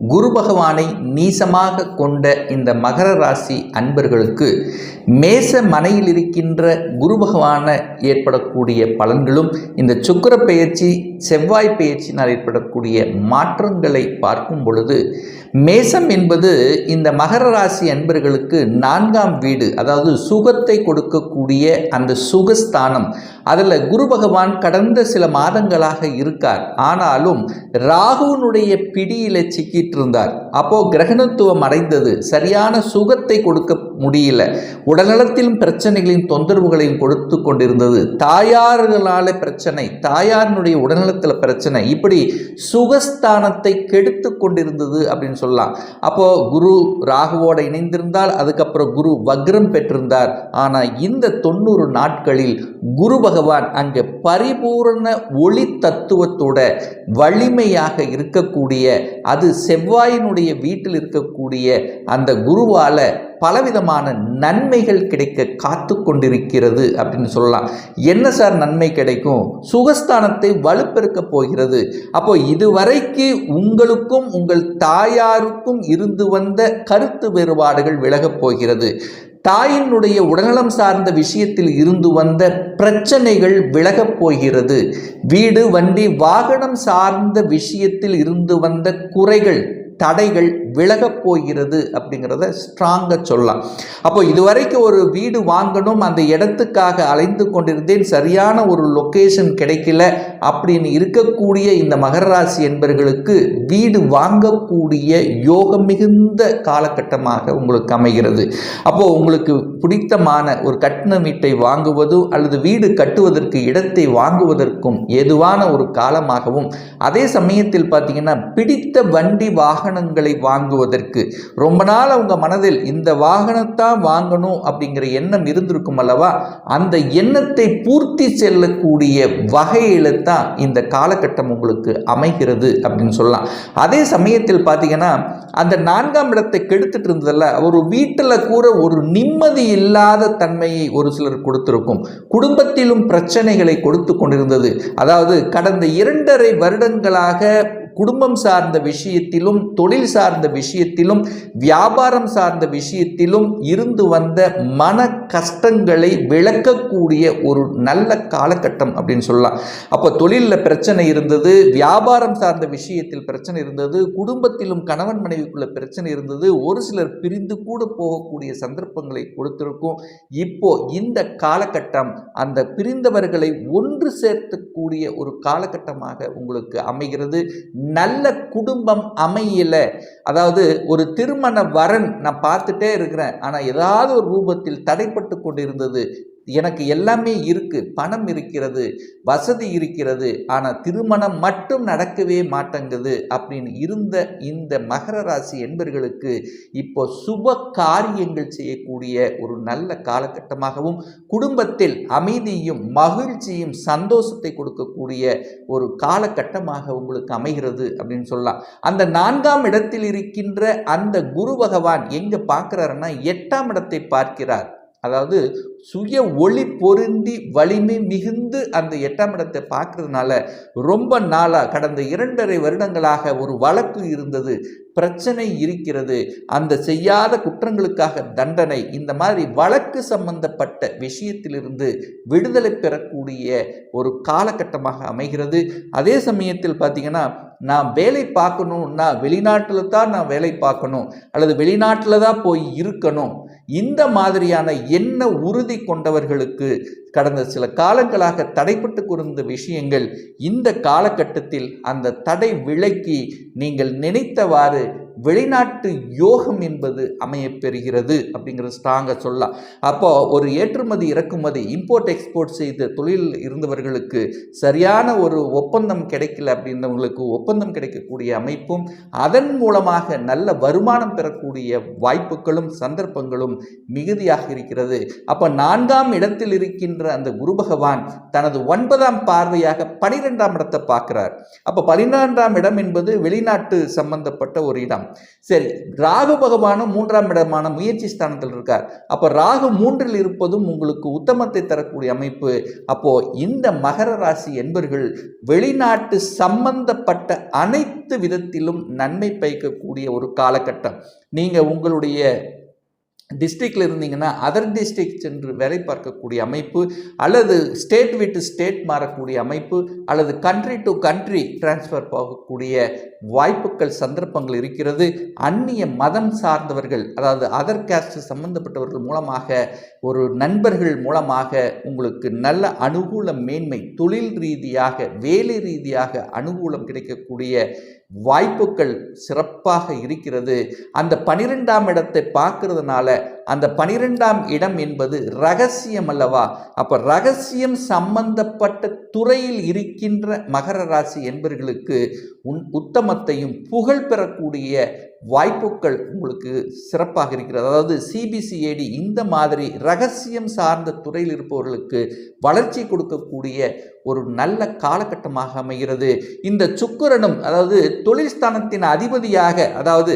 குரு பகவானை நீசமாக கொண்ட இந்த மகர ராசி அன்பர்களுக்கு மேச மனையில் இருக்கின்ற குரு பகவான ஏற்படக்கூடிய பலன்களும் இந்த சுக்கிர பெயர்ச்சி செவ்வாய் பெயர்ச்சினால் ஏற்படக்கூடிய மாற்றங்களை பார்க்கும் பொழுது மேசம் என்பது இந்த மகர ராசி அன்பர்களுக்கு நான்காம் வீடு அதாவது சுகத்தை கொடுக்கக்கூடிய அந்த சுகஸ்தானம். அதில் குரு பகவான் கடந்த சில மாதங்களாக இருக்கார். ஆனாலும் ராகுனுடைய பிடியில் சிக்கிட்டு இருந்தார் அப்போ கிரகணத்துவம் அடைந்தது. சரியான சுகத்தை கொடுக்க முடியல. உடல்நலத்திலும் பிரச்சனைகளையும் தொந்தரவுகளையும் கொடுத்து கொண்டிருந்தது. தாயார்களால பிரச்சனை தாயாரினுடைய உடல்நலத்தில் பிரச்சனை. இப்படி சுகஸ்தானத்தை கெடுத்து கொண்டிருந்தது அப்படின்னு சொல்லலாம். அப்போ குரு ராகுவோட இணைந்திருந்தால் அதுக்கப்புறம் குரு வக்ரம் பெற்றிருந்தார். ஆனால் இந்த தொண்ணூறு நாட்களில் குரு பகவான் அங்கே பரிபூரண ஒளி தத்துவத்தோட வலிமையாக இருக்கக்கூடிய அது செவ்வாயினுடைய வீட்டில் இருக்கக்கூடிய அந்த குருவால பலவிதமான நன்மைகள் கிடைக்க காத்து கொண்டிருக்கிறது அப்படின்னு சொல்லலாம். என்ன சார் நன்மை கிடைக்கும்? சுகஸ்தானத்தை வலுப்பெருக்க போகிறது. அப்போ இதுவரைக்கு உங்களுக்கும் உங்கள் தாயாருக்கும் இருந்து வந்த கருத்து வேறுபாடுகள் விலகப் போகிறது. தாயினுடைய உடல்நலம் சார்ந்த விஷயத்தில் இருந்து வந்த பிரச்சனைகள் விலகப் போகிறது. வீடு வண்டி வாகனம் சார்ந்த விஷயத்தில் இருந்து வந்த குறைகள் தடைகள் விலகப் போகிறது அப்படிங்கிறத ஸ்ட்ராங்காக சொல்லலாம். அப்போ இதுவரைக்கும் ஒரு வீடு வாங்கணும் அந்த இடத்துக்காக அலைந்து கொண்டிருந்தேன் சரியான ஒரு லொக்கேஷன் கிடைக்கல அப்படின்னு இருக்கக்கூடிய இந்த மகர ராசி என்பர்களுக்கு வீடு வாங்கக்கூடிய யோகம் மிகுந்த காலகட்டமாக உங்களுக்கு அமைகிறது. அப்போ உங்களுக்கு பிடித்தமான ஒரு கட்டின வீட்டை வாங்குவதும் அல்லது வீடு கட்டுவதற்கு இடத்தை வாங்குவதற்கும் ஏதுவான ஒரு காலமாகவும் அதே சமயத்தில் பார்த்தீங்கன்னா பிடித்த வண்டி வாகனங்களை வாங்குவதற்கு. ரொம்ப நாள் அவங்க மனதில் இந்த வாகனத்தான் வாங்கணும் அப்படிங்கிற எண்ணம் இருந்திருக்கும் அல்லவா? அந்த எண்ணத்தை பூர்த்தி செல்லக்கூடிய வகையில் தான் இந்த காலகட்டம் உங்களுக்கு அமைகிறது அப்படின்னு சொல்லலாம். அதே சமயத்தில் பார்த்தீங்கன்னா அந்த நான்காம் இடத்தை கெடுத்துட்டு இருந்ததில்ல ஒரு வீட்டில் கூட ஒரு நிம்மதி இல்லாத தன்மையை ஒரு சிலர் கொடுத்திருக்கும். குடும்பத்திலும் பிரச்சனைகளை கொடுத்து கொண்டிருந்தது. அதாவது கடந்த இரண்டரை வருடங்களாக குடும்பம் சார்ந்த விஷயத்திலும் தொழில் சார்ந்த விஷயத்திலும் வியாபாரம் சார்ந்த விஷயத்திலும் இருந்து வந்த மன கஷ்டங்களை விளக்கக்கூடிய ஒரு நல்ல காலகட்டம் அப்படின்னு சொல்லலாம். அப்போ தொழிலில் பிரச்சனை இருந்தது வியாபாரம் சார்ந்த விஷயத்தில் பிரச்சனை இருந்தது குடும்பத்திலும் கணவன் மனைவிக்குள்ள பிரச்சனை இருந்தது ஒரு சிலர் பிரிந்து கூட போகக்கூடிய சந்தர்ப்பங்களை கொடுத்திருக்கும். இப்போ இந்த காலகட்டம் அந்த பிரிந்தவர்களை ஒன்று சேர்த்துக்கூடிய ஒரு காலகட்டமாக உங்களுக்கு அமைகிறது. நல்ல குடும்பம் அமையல. அதாவது ஒரு திருமண வரன் நான் பார்த்துட்டே இருக்கிறேன். ஆனால் ஏதாவது ஒரு ரூபத்தில் தடைப்பட்டு கொண்டிருந்தது. எனக்கு எல்லாமே இருக்கு. பணம் இருக்கிறது வசதி இருக்கிறது ஆனால் திருமணம் மட்டும் நடக்கவே மாட்டேங்குது அப்படின்னு இருந்த இந்த மகர ராசி என்பர்களுக்கு இப்போ சுப காரியங்கள் செய்யக்கூடிய ஒரு நல்ல காலகட்டமாகவும் குடும்பத்தில் அமைதியும் மகிழ்ச்சியும் சந்தோஷத்தை கொடுக்கக்கூடிய ஒரு காலகட்டமாக உங்களுக்கு அமைகிறது அப்படின்னு சொல்லலாம். அந்த நான்காம் இடத்தில் இருக்கின்ற அந்த குரு பகவான் எங்க பார்க்கிறாருன்னா எட்டாம் இடத்தை பார்க்கிறார். அதாவது சுய ஒளி பொருந்தி வலிமை மிகுந்து அந்த எட்டாம் இடத்தை பார்க்கறதுனால ரொம்ப நாளாக கடந்த இரண்டரை வருடங்களாக ஒரு வழக்கு இருந்தது பிரச்சனை இருக்கிறது அந்த செய்யாத குற்றங்களுக்காக தண்டனை இந்த மாதிரி வழக்கு சம்பந்தப்பட்ட விஷயத்திலிருந்து விடுதலை பெறக்கூடிய ஒரு காலகட்டமாக அமைகிறது. அதே சமயத்தில் பார்த்தீங்கன்னா நான் வேலை பார்க்கணும்னா வெளிநாட்டில் தான் நான் வேலை பார்க்கணும் அல்லது வெளிநாட்டில் தான் போய் இருக்கணும் இந்த மாதிரியான எண்ண உறுதி கொண்டவர்களுக்கு கடந்த சில காலங்களாக தடைப்பட்டு கொண்டிருந்த விஷயங்கள் இந்த காலகட்டத்தில் அந்த தடை விலக்கி நீங்கள் நினைத்தவாறு வெளிநாட்டு யோகம் என்பது அமையப்பெறுகிறது அப்படிங்கிற ஸ்ட்ராங்கை ஸ்ட்ராங்காக சொல்லலாம். அப்போ ஒரு ஏற்றுமதி இறக்குமதி இம்போர்ட் எக்ஸ்போர்ட் செய்த தொழில் இருந்தவர்களுக்கு சரியான ஒரு ஒப்பந்தம் கிடைக்கல அப்படின்றவங்களுக்கு ஒப்பந்தம் கிடைக்கக்கூடிய அமைப்பும் அதன் மூலமாக நல்ல வருமானம் பெறக்கூடிய வாய்ப்புகளும் சந்தர்ப்பங்களும் மிகுதியாக இருக்கிறது. அப்போ நான்காம் இடத்தில் இருக்கின்ற அந்த குரு பகவான் தனது ஒன்பதாம் பார்வையாக பனிரெண்டாம் இடத்தை பார்க்கிறார். அப்போ பன்னிரெண்டாம் இடம் என்பது வெளிநாட்டு சம்பந்தப்பட்ட ஒரு இடம். சரி ராகு பகவானும் மூன்றாம் இடமான முயற்சி ஸ்தானத்தில் இருக்கார். அப்போ ராகு மூன்றில் இருப்பதும் உங்களுக்கு உத்தமத்தை தரக்கூடிய அமைப்பு. அப்போ இந்த மகர ராசி என்பர்கள் வெளிநாட்டு சம்பந்தப்பட்ட அனைத்து விதத்திலும் நன்மை பயக்கக்கூடிய ஒரு காலகட்டம். நீங்கள் உங்களுடைய டிஸ்ட்ரிக்டில் இருந்தீங்கன்னா அதர் டிஸ்ட்ரிக்ட் சென்று வேலை பார்க்கக்கூடிய அமைப்பு அல்லது ஸ்டேட் விட்டு ஸ்டேட் மாறக்கூடிய அமைப்பு அல்லது கண்ட்ரி டு கண்ட்ரி டிரான்ஸ்ஃபர் போகக்கூடிய வாய்ப்புகள் சந்தர்ப்பங்கள் இருக்கிறது. அந்நிய மதம் சார்ந்தவர்கள் அதாவது அதர் கேஸ்ட் சம்பந்தப்பட்டவர்கள் மூலமாக ஒரு நண்பர்கள் மூலமாக உங்களுக்கு நல்ல அனுகூல மேன்மை தொழில் ரீதியாக வேலை ரீதியாக அனுகூலம் கிடைக்கக்கூடிய வாய்ப்புகள் சிறப்பாக இருக்கிறது. அந்த பனிரெண்டாம் இடத்தை பார்க்கறதுனால அந்த பனிரெண்டாம் இடம் என்பது ரகசியம் அல்லவா? அப்போ ரகசியம் சம்பந்தப்பட்ட துறையில் இருக்கின்ற மகர ராசி என்பர்களுக்கு உன் உத்தமத்தையும் புகழ் பெறக்கூடிய வாய்ப்புகள் உங்களுக்கு சிறப்பாக இருக்கிறது. அதாவது சிபிசிஐடி இந்த மாதிரி ரகசியம் சார்ந்த துறையில் இருப்பவர்களுக்கு வளர்ச்சி கொடுக்கக்கூடிய ஒரு நல்ல காலகட்டமாக அமைகிறது. இந்த சுக்கரனும் அதாவது தொழில் ஸ்தானத்தின் அதிபதியாக அதாவது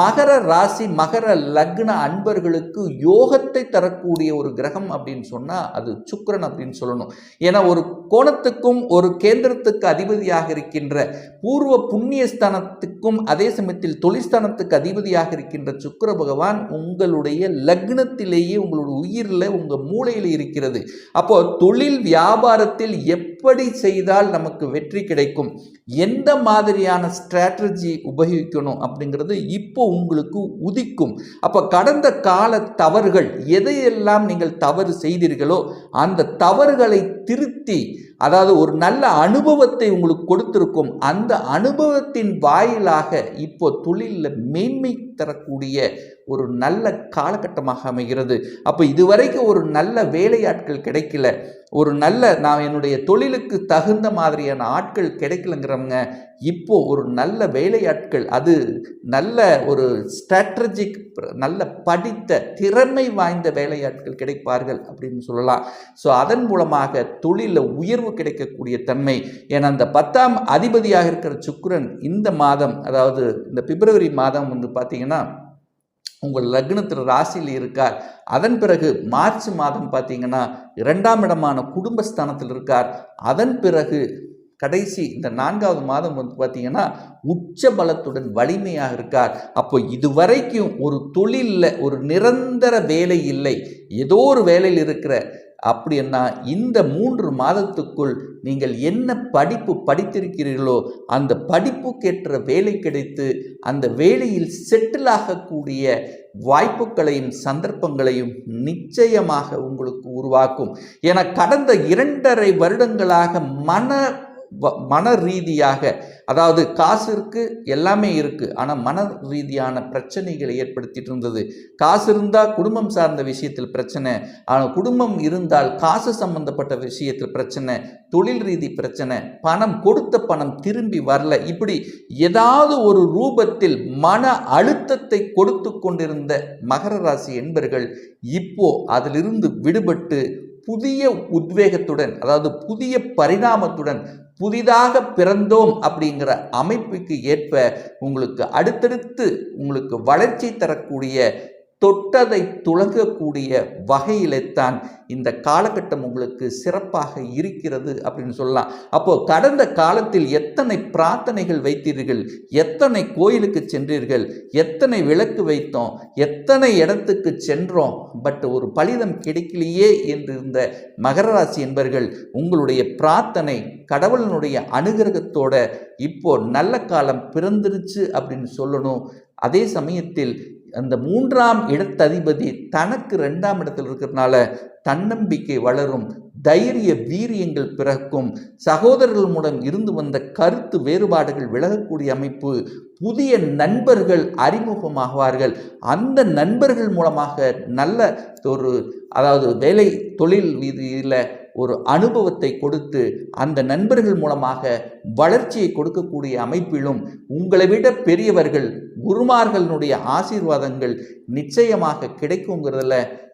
மகர ராசி மகர லக்ன அன்பர்களுக்கு யோகத்தை தரக்கூடிய ஒரு கிரகம் அப்படின்னு சொன்னால் அது சுக்கரன் அப்படின்னு சொல்லணும். ஏன்னா ஒரு கோணத்துக்கும் ஒரு கேந்திரத்துக்கு அதிபதியாக இருக்கின்ற பூர்வ புண்ணிய ஸ்தானத்துக்கும் அதே சமயத்தில் தொழிற்ஸ்தானத்துக்கு அதிபதியாக இருக்கின்ற சுக்கர பகவான் உங்களுடைய லக்னத்திலேயே உங்களுடைய உயிரில் உங்கள் மூளையில் இருக்கிறது. அப்போ தொழில் வியாபாரத்தில் எப்படி செய்தால் நமக்கு வெற்றி கிடைக்கும்? எந்த மாதிரியான ஸ்ட்ராட்டஜி உபயோகிக்கணும் அப்படிங்கிறது இப்போ உங்களுக்கு உதிக்கும். அப்போ கடந்த கால தவறுகள் எதையெல்லாம் நீங்கள் தவறு செய்தீர்களோ அந்த தவறுகளை திருத்தி அதாவது ஒரு நல்ல அனுபவத்தை உங்களுக்கு கொடுத்திருக்கும் அந்த அனுபவத்தின் வாயிலாக இப்போ தொழிலில் மேன்மை தரக்கூடிய ஒரு நல்ல காலகட்டமாக அமைகிறது. அப்போ இதுவரைக்கும் ஒரு நல்ல வேலையாட்கள் கிடைக்கல. ஒரு நல்ல நான் என்னுடைய தொழிலுக்கு தகுந்த மாதிரியான ஆட்கள் கிடைக்கலங்கிறவங்க இப்போ ஒரு நல்ல வேலையாட்கள் அது நல்ல ஒரு ஸ்ட்ராட்டஜிக் நல்ல படித்த திறமை வாய்ந்த வேலையாட்கள் கிடைப்பார்கள் அப்படின்னு சொல்லலாம். ஸோ அதன் மூலமாக தொழிலில் உயர்வு கிடைக்கக்கூடிய தன்மை. ஏன்னா அந்த பத்தாம் அதிபதியாக இருக்கிற சுக்கரன் இந்த மாதம் அதாவது இந்த பிப்ரவரி மாதம் வந்து பார்த்தீங்கன்னா உங்கள் லக்னத்தில் ராசியில் இருக்கார். அதன் பிறகு மார்ச் மாதம் பார்த்தீங்கன்னா இரண்டாம் இடமான குடும்பஸ்தானத்தில் இருக்கார். அதன் பிறகு கடைசி இந்த நான்காவது மாதம் வந்து பார்த்தீங்கன்னா உச்ச பலத்துடன் வலிமையாக இருக்கார். அப்போ இதுவரைக்கும் ஒரு தொழிலில் ஒரு நிரந்தர வேலை இல்லை. ஏதோ ஒரு வேலையில் இருக்கிற அப்படின்னா இந்த மூன்று மாதத்துக்குள் நீங்கள் என்ன படிப்பு படித்திருக்கிறீர்களோ அந்த படிப்புக்கேற்ற வேலை கிடைத்து அந்த வேலையில் செட்டில் ஆகக்கூடிய வாய்ப்புகளையும் சந்தர்ப்பங்களையும் நிச்சயமாக உங்களுக்கு உருவாக்கும். என கடந்த இரண்டரை வருடங்களாக மன மன ரீதியாக அதாவது காசு எல்லாமே இருக்குது ஆனால் மன ரீதியான பிரச்சனைகளை ஏற்படுத்திட்டு இருந்தது. காசு இருந்தால் குடும்பம் சார்ந்த விஷயத்தில் பிரச்சனை ஆனால் குடும்பம் இருந்தால் காசு சம்பந்தப்பட்ட விஷயத்தில் பிரச்சனை தொழில் ரீதி பிரச்சனை பணம் கொடுத்த பணம் திரும்பி வரல. இப்படி ஏதாவது ஒரு ரூபத்தில் மன அழுத்தத்தை கொடுத்து கொண்டிருந்த மகர ராசி என்பர்கள் இப்போ அதிலிருந்து விடுபட்டு புதிய உத்வேகத்துடன் அதாவது புதிய பரிணாமத்துடன் புதிதாக பிறந்தோம் அப்படிங்கிற அமைப்புக்கு ஏற்ப உங்களுக்கு அடுத்தடுத்து உங்களுக்கு வளர்ச்சி தரக்கூடிய தொட்டதை துளங்கக்கூடிய வகையில்தான் இந்த காலகட்டம் உங்களுக்கு சிறப்பாக இருக்கிறது அப்படின்னு சொல்லலாம். அப்போ கடந்த காலத்தில் எத்தனை பிரார்த்தனைகள் வைத்தீர்கள்? எத்தனை கோயிலுக்கு சென்றீர்கள்? எத்தனை விளக்கு வைத்தோம்? எத்தனை இடத்துக்கு சென்றோம்? பட் ஒரு பலிதம் கிடைக்கலையே என்று இருந்த மகர ராசி என்பர்கள் உங்களுடைய பிரார்த்தனை கடவுளினுடைய அனுகிரகத்தோட இப்போ நல்ல காலம் பிறந்துருச்சு அப்படின்னு சொல்லணும். அதே சமயத்தில் அந்த மூன்றாம் இடத்ததிபதி தனக்கு ரெண்டாம் இடத்தில் இருக்கிறதுனால தன்னம்பிக்கை வளரும் தைரிய வீரியங்கள் பிறக்கும் சகோதரர்கள் மூலம் இருந்து வந்த கருத்து வேறுபாடுகள் விலகக்கூடிய அமைப்பு புதிய நண்பர்கள் அறிமுகமாகுவார்கள். அந்த நண்பர்கள் மூலமாக நல்ல ஒரு அதாவது வேலை தொழில் ரீதியில் ஒரு அனுபவத்தை கொடுத்து அந்த நண்பர்கள் மூலமாக வளர்ச்சியை கொடுக்கக்கூடிய அமைப்பிலும் உங்களை விட பெரியவர்கள் குருமார்களுடைய ஆசீர்வாதங்கள் நிச்சயமாக கிடைக்குங்கிறதுல